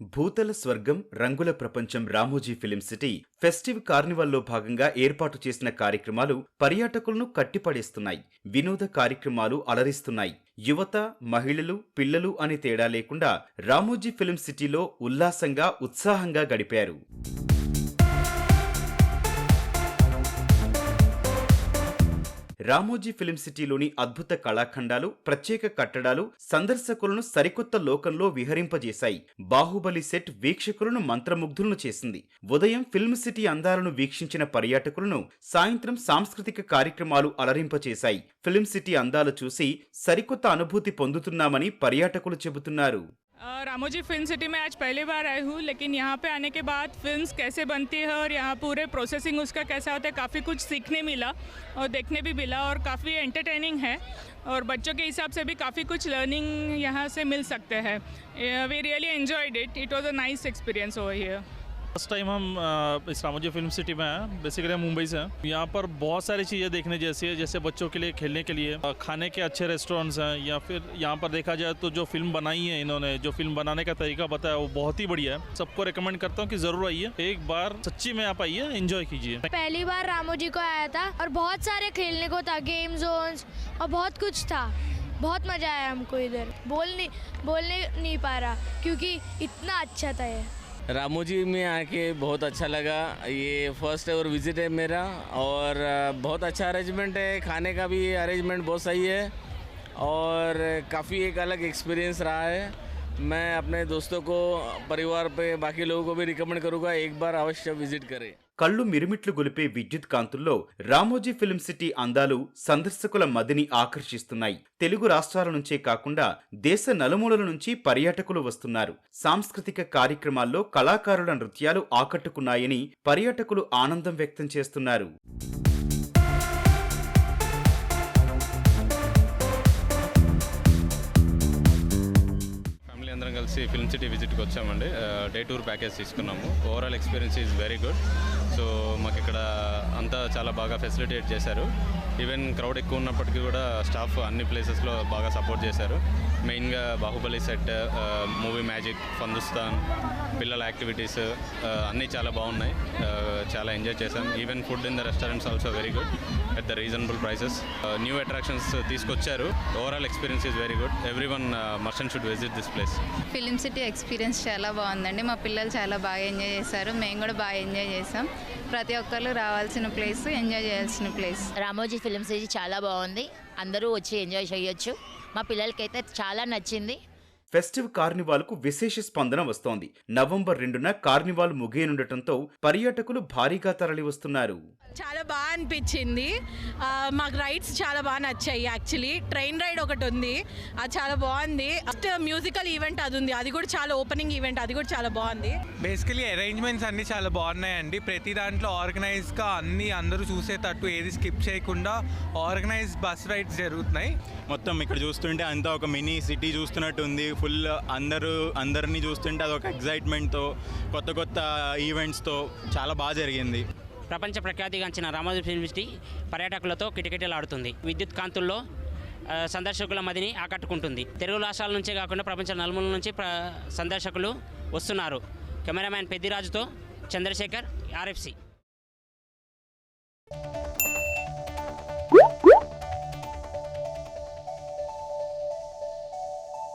భూతల స్వర్గం రంగుల ప్రపంచం రామోజీ ఫిలిం సిటీ ఫెస్టివ్ కార్నివల్లో భాగంగా ఏర్పాటు చేసిన కార్యక్రమాలు పర్యాటకులను కట్టిపడేస్తున్నాయి. వినోద కార్యక్రమాలు అలరిస్తున్నాయి. యువత మహిళలు పిల్లలు అని తేడా లేకుండా రామోజీ ఫిలిం సిటీలో ఉల్లాసంగా ఉత్సాహంగా గడిపారు. రామోజీ ఫిలిం సిటీలోని అద్భుత కళాఖండాలు ప్రత్యేక కట్టడాలు సందర్శకులను సరికొత్త లోకంలో విహరింపజేశాయి. బాహుబలి సెట్ వీక్షకులను మంత్రముగ్ధులను చేసింది. ఉదయం ఫిల్మ్ సిటీ అందాలను వీక్షించిన పర్యాటకులను సాయంత్రం సాంస్కృతిక కార్యక్రమాలు అలరింపచేశాయి. ఫిల్మ్ సిటీ అందాలు చూసి సరికొత్త అనుభూతి పొందుతున్నామని పర్యాటకులు చెబుతున్నారు. रामोजी फ़िल्म सिटी में आज पहली बार आई हूँ, लेकिन यहाँ पे आने के बाद फिल्म्स कैसे बनती है और यहाँ पूरे प्रोसेसिंग उसका कैसा होता है, काफ़ी कुछ सीखने मिला और देखने भी मिला और काफ़ी एंटरटेनिंग है और बच्चों के हिसाब से भी काफ़ी कुछ लर्निंग यहाँ से मिल सकते हैं। We really enjoyed it it was a nice experience over here first time हम इस रामोजी फ़िल्म सिटी में हैं बेसिकली हम मुंबई से हैं। यहाँ पर बहुत सारी चीज़ें देखने जैसी है, जैसे बच्चों के लिए, खेलने के लिए। खाने के अच्छे रेस्टोरेंट्स हैं, या फिर यहाँ पर देखा जाए तो जो फ़िल्म बनाई है इन्होंने, जो फ़िल्म बनाने का तरीका बताया, वो बहुत ही बढ़िया है। सबको रिकमेंड करता हूँ कि ज़रूर आइए। एक बार सच्ची में आप आइए इंजॉय कीजिए। पहली बार रामो जी को आया था और बहुत सारे खेलने को था गेम जोन्स और बहुत कुछ था। बहुत मज़ा आया हमको इधर। बोल नहीं बोलने नहीं पा रहा, क्योंकि इतना अच्छा था ये। रामोजी में आके बहुत अच्छा लगा। ये फ़र्स्ट और विज़िट है मेरा और बहुत अच्छा अरेंजमेंट है। खाने का भी अरेंजमेंट बहुत सही है और काफ़ी एक अलग एक्सपीरियंस रहा है। मैं अपने दोस्तों को, परिवार पे बाकी लोगों को भी रिकमेंड करूँगा, एक बार अवश्य विज़िट करें। కళ్ళు మిరుమిట్లు గొలిపే విద్యుత్ కాంతుల్లో రామోజీ ఫిలిం సిటీ అందాలు సందర్శకుల మదిని ఆకర్షిస్తున్నాయి. తెలుగు రాష్ట్రాల నుంచే కాకుండా దేశ నలుమూలల నుంచి పర్యాటకులు వస్తున్నారు. సాంస్కృతిక కార్యక్రమాల్లో కళాకారుల నృత్యాలు ఆకట్టుకున్నాయని పర్యాటకులు ఆనందం వ్యక్తం చేస్తున్నారు. అందరం కలిసి ఫిల్మ్ సిటీ విజిట్కి వచ్చామండి. డే టూర్ ప్యాకేజ్ తీసుకున్నాము. Overall experience is very good so మాకు ఇక్కడ అంతా చాలా బాగా ఫెసిలిటేట్ చేశారు. ఈవెన్ క్రౌడ్ ఎక్కువ ఉన్నప్పటికీ కూడా స్టాఫ్ అన్ని ప్లేసెస్లో బాగా సపోర్ట్ చేశారు. మెయిన్గా Baahubali set movie magic Fundustan పిల్లల యాక్టివిటీస్ అన్నీ చాలా బాగున్నాయి. చాలా ఎంజాయ్ చేశాం. Even food in the restaurants also very good at the reasonable prices new attractions తీసుకొచ్చారు. Overall experience is very good everyone మర్షన్ should visit this place film city experience చాలా బాగుందండి. మా పిల్లలు చాలా బాగా ఎంజాయ్ చేశారు. మేము కూడా బాగా ఎంజాయ్ చేసాం ప్రతి ఒక్కరు రావాల్సిన ప్లేస్ ఎంజాయ్ చేయాల్సిన ప్లేస్. రామోజీ ఫిలిం సిటీ చాలా బాగుంది. అందరూ వచ్చి ఎంజాయ్ చేయొచ్చు. మా పిల్లలకైతే చాలా నచ్చింది. ఫెస్టివ్ కార్నివాల్కు విశేష స్పందన వస్తోంది. నవంబర్ రెండున కార్నివాల్ ముగియనుండటంతో పర్యాటకులు భారీగా తరలివస్తున్నారు. చాలా బాగా అనిపించింది. మాకు రైడ్స్ చాలా బాగా నచ్చాయి. యాక్చువల్లీ ట్రైన్ రైడ్ ఒకటి ఉంది. అది చాలా బాగుంది. ఫస్ట్ మ్యూజికల్ ఈవెంట్ అది ఉంది. అది కూడా చాలా ఓపెనింగ్ ఈవెంట్. అది కూడా చాలా బాగుంది. బేసికలీ అరేంజ్మెంట్స్ అన్నీ చాలా బాగున్నాయండి. ప్రతి దాంట్లో ఆర్గనైజ్గా అన్నీ అందరూ చూసేటట్టు ఏది స్కిప్ చేయకుండా ఆర్గనైజ్ బస్ రైడ్స్ జరుగుతున్నాయి. మొత్తం ఇక్కడ చూస్తుంటే అంతా ఒక మినీ సిటీ చూస్తున్నట్టు ఉంది ఫుల్ అందరూ అందరినీ చూస్తుంటే అదొక ఎగ్జైట్మెంట్తో కొత్త కొత్త ఈవెంట్స్తో చాలా బాగా జరిగింది. ప్రపంచ ప్రఖ్యాతిగాంచిన రామోజీ ఫిల్మ్ సిటీ పర్యాటకులతో కిటకిటలాడుతుంది. విద్యుత్ కాంతుల్లో సందర్శకుల మదిని ఆకట్టుకుంటుంది. తెలుగు రాష్ట్రాల నుంచే కాకుండా ప్రపంచ నలుమూల నుంచి ప్ర సందర్శకులు వస్తున్నారు. కెమెరామ్యాన్ పెద్దిరాజుతో చంద్రశేఖర్ ఆర్ఎఫ్సి.